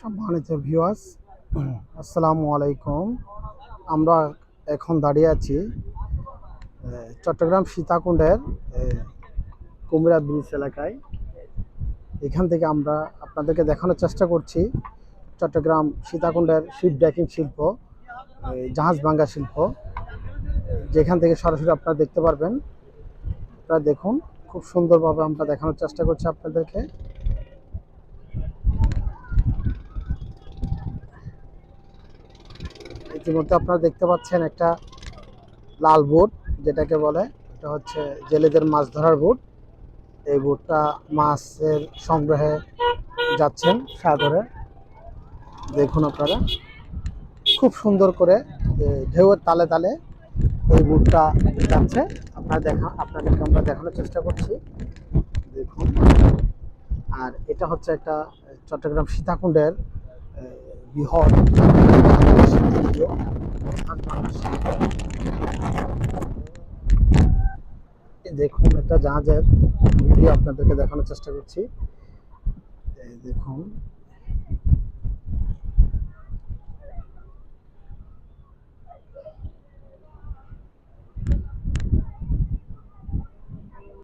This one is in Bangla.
সম্মানিত ভিউয়ার্স আসসালামু আলাইকুম। আমরা এখন দাঁড়িয়ে আছি চট্টগ্রাম সীতাকুণ্ডের কুমিরা ব্রিজ এলাকায়। এখান থেকে আমরা আপনাদেরকে দেখানোর চেষ্টা করছি চট্টগ্রাম সীতাকুণ্ডের শিপ ড্যাকিং শিল্প জাহাজ ভাঙ্গা শিল্প। যেখান থেকে সরাসরি আপনারা দেখতে পারবেন, আপনারা দেখুন, খুব সুন্দরভাবে আমরা দেখানোর চেষ্টা করছি আপনাদেরকে। ইতিমধ্যে আপনারা দেখতে পাচ্ছেন একটা লাল বোট, যেটাকে বলে, এটা হচ্ছে জেলেদের মাছ ধরার বোট। এই বোটটা মাছের সংগ্রহে যাচ্ছেন সাগরে। দেখুন আপনারা, খুব সুন্দর করে ঢেউয়ের তালে তালে এই বোটটা যাচ্ছে। আপনারা দেখা, আপনাদেরকে আমরা দেখানোর চেষ্টা করছি। দেখুন, আর এটা হচ্ছে একটা চট্টগ্রাম সীতাকুণ্ডের বৃহৎ দেখুন একটা জাহাজের ভিডিও আপনাদেরকে দেখানোর চেষ্টা করছি। দেখুন